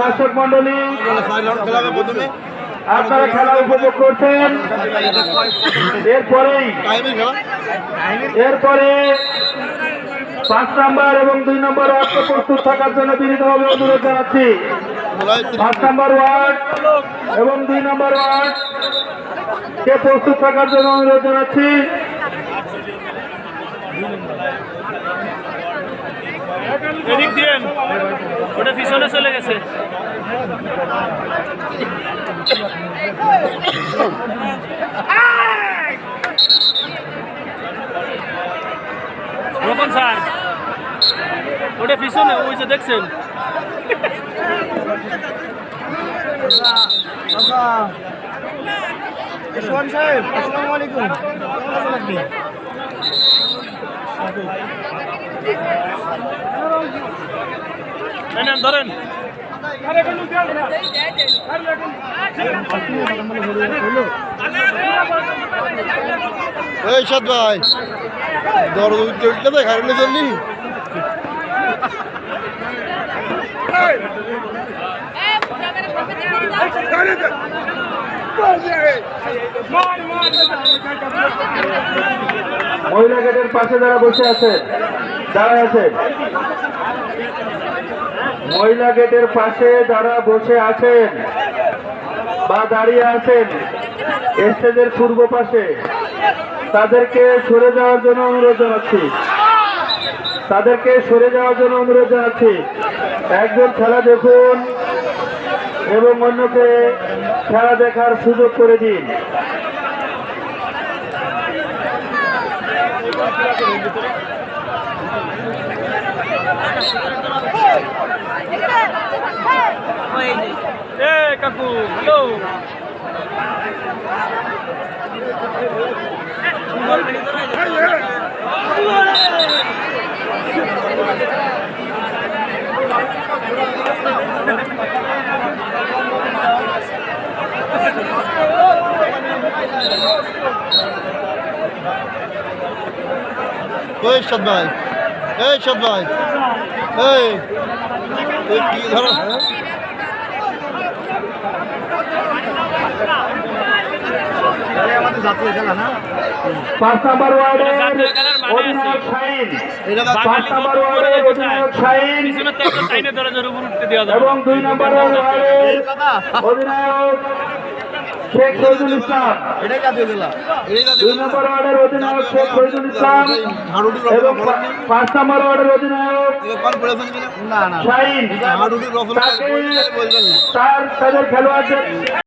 দর্শক মন্ডলী আপনারা খেলা উপভোগ করছেন। এরপরেই এরপরে পাঁচ নাম্বার এবং দুই নম্বর ওয়ার্ড প্রস্তুত থাকার জন্য বিনীতভাবে অনুরোধ জানাচ্ছি। পাঁচ নাম্বার ওয়ার্ড এবং দুই নম্বর ওয়ার্ড কে প্রস্তুত থাকার জন্য অনুরোধ জানাচ্ছি। এদিক দিয়েন ওটা পিছনে চলে গেছে। রোকন স্যার ওটা পিছনে ওই যে দেখছেন? সাহেব আসসালামু আলাইকুম। ধরেন। এই সাদ ভাই দরদ উঠতে উঠতে তো খারাপ চললি মহিলা গেটের পাশে যারা বসে আছে দাঁড়ায় আছেন? মহিলা গেটের পাশে যারা বসে আছেন বা দাঁড়িয়ে আছেন স্টেজের পূর্ব পাশে, তাদেরকে সরে যাওয়ার জন্য অনুরোধ জানাচ্ছি। তাদেরকে সরে যাওয়ার জন্য অনুরোধ জানাচ্ছি। একজন খেলা দেখুন এবং অন্যকে খেলা দেখার সুযোগ করে দিন। এ কাকু হ্যালো ওই সাদ ভাই এই সাদ ভাই এই এই কি ধরো? পাঁচ নাম্বার ওয়ার্ডের মানে শাহিন। পাঁচ নাম্বার ওয়ার্ডের শাহিন। এবং দুই নম্বর ওয়ার্ডের অধিনায়ক শেখ শহীদুল ইসলাম। দুই নম্বর ওয়ার্ডের অধিনায়ক শেখ শহীদুল ইসলাম এবং পাঁচ নম্বর ওয়ার্ডের অধিনায়ক কোন না না। শাহিন। তাকে তার তাদের খেলোয়াড়দের